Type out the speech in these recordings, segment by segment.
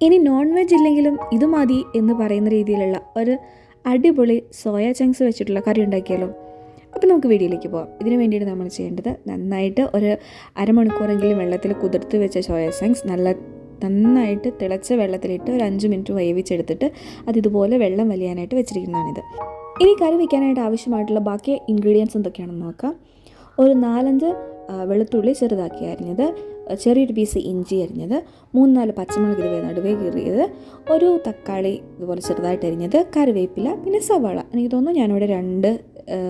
ഇനി non veg ഇല്ലെങ്കിലും ഇത് മതി എന്ന് പറയുന്ന രീതിയിലുള്ള ഒരു അടിപൊളി സോയ ചങ്ക്സ് വെച്ചിട്ടുള്ള കറി ഉണ്ടാക്കിയാലോ? അപ്പോൾ നമുക്ക് വീഡിയോയിലേക്ക് പോകാം ഇതിന് വേണ്ടിയിട്ട് നമ്മൾ ചെയ്യേണ്ടത് നന്നായിട്ട് ഒരു അരമണിക്കൂറെങ്കിലും വെള്ളത്തിൽ കുതിർത്ത് വെച്ച സോയ ചങ്ക്സ് നല്ല നന്നായിട്ട് തിളച്ച വെള്ളത്തിലിട്ട് ഒരു അഞ്ച് മിനിറ്റ് വേവിച്ചെടുത്തിട്ട് അത് ഇതുപോലെ വെള്ളം വലിയാനായിട്ട് വെച്ചിരിക്കുന്നതാണിത്. ഇനി കറി വയ്ക്കാനായിട്ട് ആവശ്യമായിട്ടുള്ള ബാക്കി ഇൻഗ്രീഡിയൻസ് എന്തൊക്കെയാണെന്ന് നോക്കാം. ഒരു നാലഞ്ച് വെളുത്തുള്ളി ചെറുതാക്കി അരിഞ്ഞത് ചെറിയൊരു പീസ് ഇഞ്ചി അരിഞ്ഞത് മൂന്ന് നാല് പച്ചമുളക് ഇതുവരെ നടുവേ കീറിയത് ഒരു തക്കാളി ഇതുപോലെ ചെറുതായിട്ട് അരിഞ്ഞത് കറിവേപ്പില പിന്നെ സവാള. എനിക്ക് തോന്നുന്നു ഞാനിവിടെ രണ്ട്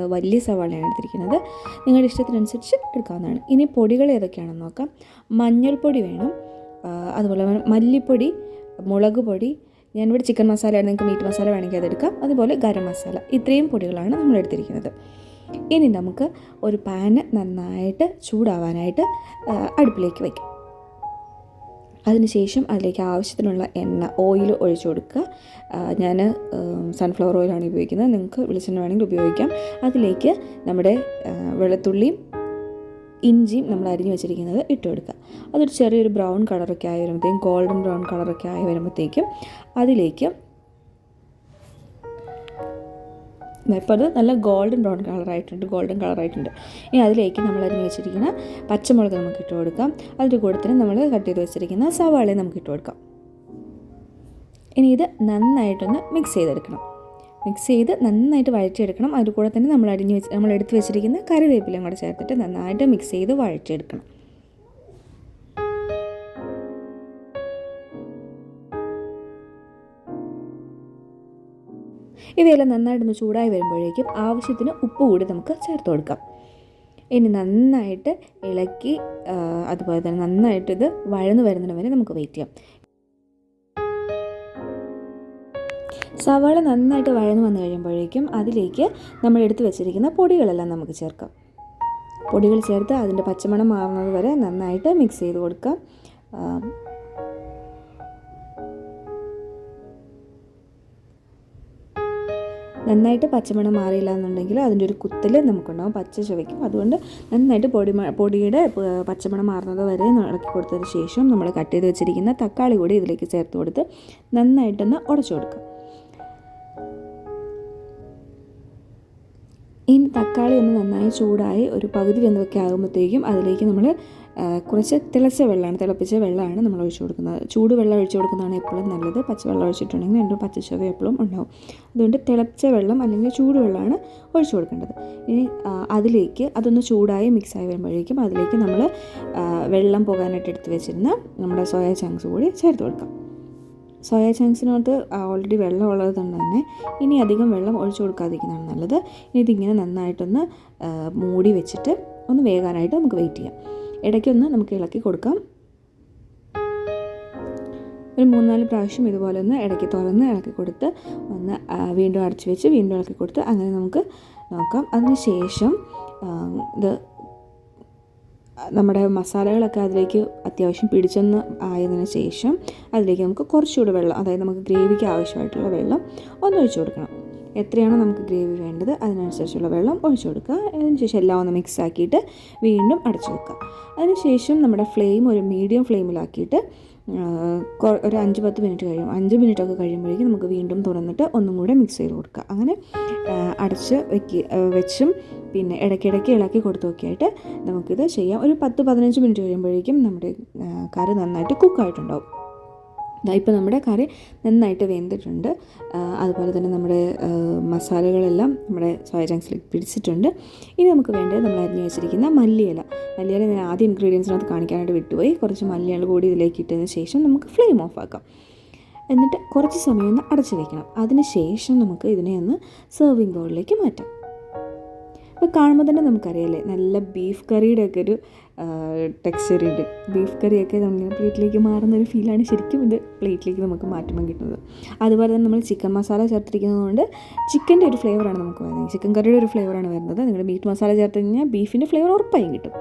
വലിയ സവാളയാണ് എടുത്തിരിക്കുന്നത്. നിങ്ങളുടെ ഇഷ്ടത്തിനനുസരിച്ച് എടുക്കാവുന്നതാണ്. ഇനി പൊടികൾ ഏതൊക്കെയാണെന്ന് നോക്കാം. മഞ്ഞൾപ്പൊടി വേണം. അതുപോലെ മല്ലിപ്പൊടി മുളക് പൊടി. ഞാനിവിടെ ചിക്കൻ മസാലയാണ് നിങ്ങൾക്ക് മീറ്റ് മസാല വേണമെങ്കിൽ അതെടുക്കാം അതുപോലെ ഗരം മസാല. ഇത്രയും പൊടികളാണ് നമ്മൾ എടുത്തിരിക്കുന്നത്. ഇനി നമുക്ക് ഒരു പാന് നന്നായിട്ട് ചൂടാവാനായിട്ട് അടുപ്പിലേക്ക് വയ്ക്കാം അതിനുശേഷം അതിലേക്ക് ആവശ്യത്തിനുള്ള എണ്ണ ഓയിൽ ഒഴിച്ചു കൊടുക്കുക. ഞാൻ സൺഫ്ലവർ ഓയിലാണ് ഉപയോഗിക്കുന്നത്. നിങ്ങൾക്ക് വെളിച്ചെണ്ണ വേണമെങ്കിൽ ഉപയോഗിക്കാം. അതിലേക്ക് നമ്മുടെ വെളുത്തുള്ളിയും ഇഞ്ചിയും നമ്മൾ അരിഞ്ഞു വെച്ചിരിക്കുന്നത് ഇട്ട് കൊടുക്കുക. അതൊരു ചെറിയൊരു ബ്രൗൺ കളറൊക്കെ ആയി വരുമ്പോഴത്തേക്കും ഗോൾഡൻ ബ്രൗൺ കളറൊക്കെ ആയി വരുമ്പോഴത്തേക്കും അതിലേക്ക് ഇപ്പോൾ അത് നല്ല ഗോൾഡൻ ബ്രൗൺ കളറായിട്ടുണ്ട് ഗോൾഡൻ കളറായിട്ടുണ്ട്. ഇനി അതിലേക്ക് നമ്മൾ അരിഞ്ഞ് വെച്ചിരിക്കുന്ന പച്ചമുളക് നമുക്ക് ഇട്ട് കൊടുക്കാം. അതിന്റെ കൂടെ തന്നെ നമ്മൾ കട്ട് ചെയ്ത് വെച്ചിരിക്കുന്ന സവാളയും നമുക്ക് ഇട്ട് കൊടുക്കാം. ഇനി ഇത് നന്നായിട്ടൊന്ന് മിക്സ് ചെയ്തെടുക്കണം. മിക്സ് ചെയ്ത് നന്നായിട്ട് വഴറ്റിയെടുക്കണം. അതിന്റെ കൂടെ തന്നെ നമ്മൾ അരിഞ്ഞ് വെച്ച് നമ്മൾ എടുത്ത് വെച്ചിരിക്കുന്ന കറിവേപ്പിലയും കൂടെ ചേർത്തിട്ട് നന്നായിട്ട് മിക്സ് ചെയ്ത് വഴറ്റിയെടുക്കണം. ഇവയെല്ലാം നന്നായിട്ടൊന്ന് ചൂടായി വരുമ്പോഴേക്കും ആവശ്യത്തിന് ഉപ്പ് കൂടി നമുക്ക് ചേർത്ത് കൊടുക്കാം. ഇനി നന്നായിട്ട് ഇളക്കി അതുപോലെ തന്നെ നന്നായിട്ട് ഇത് വഴന്ന് വരുന്നതിന് വരെ നമുക്ക് വെയിറ്റ് ചെയ്യാം. സവാള നന്നായിട്ട് വഴന്ന് വന്നു കഴിയുമ്പോഴേക്കും അതിലേക്ക് നമ്മൾ എടുത്തു വെച്ചിരിക്കുന്ന പൊടികളെല്ലാം നമുക്ക് ചേർക്കാം. പൊടികൾ ചേർത്ത് അതിന്റെ പച്ചമണം മാറുന്നത് വരെ നന്നായിട്ട് മിക്സ് ചെയ്ത് കൊടുക്കാം. നന്നായിട്ട് പച്ചമണം മാറിയില്ല എന്നുണ്ടെങ്കിൽ അതിന്റെ ഒരു കുത്തൽ നമുക്കുണ്ടാവും പച്ച ചുവയ്ക്കും. അതുകൊണ്ട് നന്നായിട്ട് പൊടി പൊടിയുടെ പച്ചമണം മാറുന്നത് വരെ ഇളക്കി കൊടുത്തതിന് ശേഷം നമ്മൾ കട്ട് ചെയ്ത് വെച്ചിരിക്കുന്ന തക്കാളി കൂടി ഇതിലേക്ക് ചേർത്ത് കൊടുത്ത് നന്നായിട്ടൊന്ന് ഉടച്ചു കൊടുക്കുക. ഇനി തക്കാളി ഒന്ന് നന്നായി ചൂടായി ഒരു പകുതി വെന്തൊക്കെ ആകുമ്പോഴത്തേക്കും അതിലേക്ക് നമ്മൾ കുറച്ച് തിളച്ച വെള്ളമാണ് തിളപ്പിച്ച വെള്ളമാണ് നമ്മൾ ഒഴിച്ചു കൊടുക്കുന്നത്. ചൂട് വെള്ളം ഒഴിച്ചു കൊടുക്കുന്നതാണ് എപ്പോഴും നല്ലത്. പച്ചവെള്ളം ഒഴിച്ചിട്ടുണ്ടെങ്കിൽ രണ്ടും പച്ചച്ചവ എപ്പോഴും ഉണ്ടാവും. അതുകൊണ്ട് തിളച്ച വെള്ളം അല്ലെങ്കിൽ ചൂടുവെള്ളമാണ് ഒഴിച്ചു കൊടുക്കേണ്ടത്. ഇനി അതിലേക്ക് അതൊന്ന് ചൂടായി മിക്സായി വരുമ്പോഴേക്കും അതിലേക്ക് നമ്മൾ വെള്ളം പോകാനായിട്ട് എടുത്ത് വെച്ചിരുന്ന നമ്മുടെ സോയ ചങ്ക്സ് കൂടി ചേർത്ത് കൊടുക്കാം. സോയ ചങ്ക്സിനകത്ത് ഓൾറെഡി വെള്ളം ഉള്ളത് കൊണ്ട് തന്നെ ഇനി അധികം വെള്ളം ഒഴിച്ചു കൊടുക്കാതിരിക്കുന്നതാണ് നല്ലത്. ഇനി ഇതിങ്ങനെ നന്നായിട്ടൊന്ന് മൂടി വെച്ചിട്ട് ഒന്ന് വേകാനായിട്ട് നമുക്ക് വെയിറ്റ് ചെയ്യാം. ഇടയ്ക്കൊന്ന് നമുക്ക് ഇളക്കി കൊടുക്കാം. ഒരു മൂന്നാൽ പ്രാവശ്യം ഇതുപോലെ ഒന്ന് ഇടയ്ക്ക് തുറന്ന് ഇളക്കി കൊടുത്ത് ഒന്ന് വീണ്ടും അടച്ചു വെച്ച് വീണ്ടും ഇളക്കി കൊടുത്ത് അങ്ങനെ നമുക്ക് നോക്കാം. അതിനുശേഷം ഇത് നമ്മുടെ മസാലകളൊക്കെ അതിലേക്ക് അത്യാവശ്യം പിടിച്ചെന്ന് ആയതിനു ശേഷം അതിലേക്ക് നമുക്ക് കുറച്ചുകൂടി വെള്ളം അതായത് നമുക്ക് ഗ്രേവിക്ക് ആവശ്യമായിട്ടുള്ള വെള്ളം ഒന്ന് ഒഴിച്ചു കൊടുക്കണം. എത്രയാണോ നമുക്ക് ഗ്രേവി വേണ്ടത് അതിനനുസരിച്ചുള്ള വെള്ളം ഒഴിച്ചു കൊടുക്കുക. അതിനുശേഷം എല്ലാം ഒന്ന് മിക്സ് ആക്കിയിട്ട് വീണ്ടും അടച്ചു വെക്കുക. അതിനുശേഷം നമ്മുടെ ഫ്ലെയിം ഒരു മീഡിയം ഫ്ലെയിമിലാക്കിയിട്ട് ഒരു അഞ്ച് പത്ത് മിനിറ്റ് കഴിയും. അഞ്ച് മിനിറ്റ് ഒക്കെ കഴിയുമ്പോഴേക്കും നമുക്ക് വീണ്ടും തുറന്നിട്ട് ഒന്നും കൂടെ മിക്സ് ചെയ്ത് കൊടുക്കുക. അങ്ങനെ അടച്ച് വെക്കി വെച്ചും പിന്നെ ഇടയ്ക്കിടയ്ക്ക് ഇളക്കി കൊടുത്തൊക്കെ ആയിട്ട് നമുക്കിത് ചെയ്യാം. ഒരു പത്ത് പതിനഞ്ച് മിനിറ്റ് കഴിയുമ്പോഴേക്കും നമ്മുടെ കറി നന്നായിട്ട് കുക്കായിട്ടുണ്ടാവും ഇപ്പോൾ നമ്മുടെ കറി നന്നായിട്ട് വെന്തിട്ടുണ്ട്. അതുപോലെ തന്നെ നമ്മുടെ മസാലകളെല്ലാം നമ്മുടെ സോയ പിടിച്ചിട്ടുണ്ട്. ഇനി നമുക്ക് വേണ്ടത് നമ്മൾ അരിഞ്ഞു വെച്ചിരിക്കുന്ന മല്ലിയില. മല്ലിയില ഞാൻ ആദ്യം ഇൻഗ്രീഡിയൻസിനകത്ത് കാണിക്കാനായിട്ട് വിട്ടുപോയി. കുറച്ച് മല്ലിയില കൂടി ഇതിലേക്ക് ഇട്ടതിന് ശേഷം നമുക്ക് ഫ്ലെയിം ഓഫ് ആക്കാം. എന്നിട്ട് കുറച്ച് സമയം ഒന്ന് അടച്ചു വയ്ക്കണം അതിന് ശേഷം നമുക്ക് ഇതിനെ ഒന്ന് സെർവിങ് ബൗളിലേക്ക് മാറ്റാം. ഇപ്പോൾ കാണുമ്പോൾ തന്നെ നമുക്കറിയാമല്ലേ നല്ല ബീഫ് കറിയുടെ ഒക്കെ ഒരു ടെക്സ്ചർ ഉണ്ട്. ബീഫ് കറിയൊക്കെ നമ്മൾ പ്ലേറ്റിലേക്ക് മാറുന്ന ഒരു ഫീലാണ് ശരിക്കും ഇത് പ്ലേറ്റിലേക്ക് നമുക്ക് മാറ്റുമ്പോൾ കിട്ടുന്നത്. അതുപോലെ തന്നെ നമ്മൾ ചിക്കൻ മസാല ചേർത്തിരിക്കുന്നതുകൊണ്ട് ചിക്കന്റെ ഒരു ഫ്ലേവറാണ് നമുക്ക് വരുന്നത്. ചിക്കൻ കറിയുടെ ഒരു ഫ്ലേവറാണ് വരുന്നത്. നിങ്ങളുടെ മീറ്റ് മസാല ചേർത്ത് കഴിഞ്ഞാൽ ബീഫിന്റെ ഫ്ലേവർ ഉറപ്പായും കിട്ടും.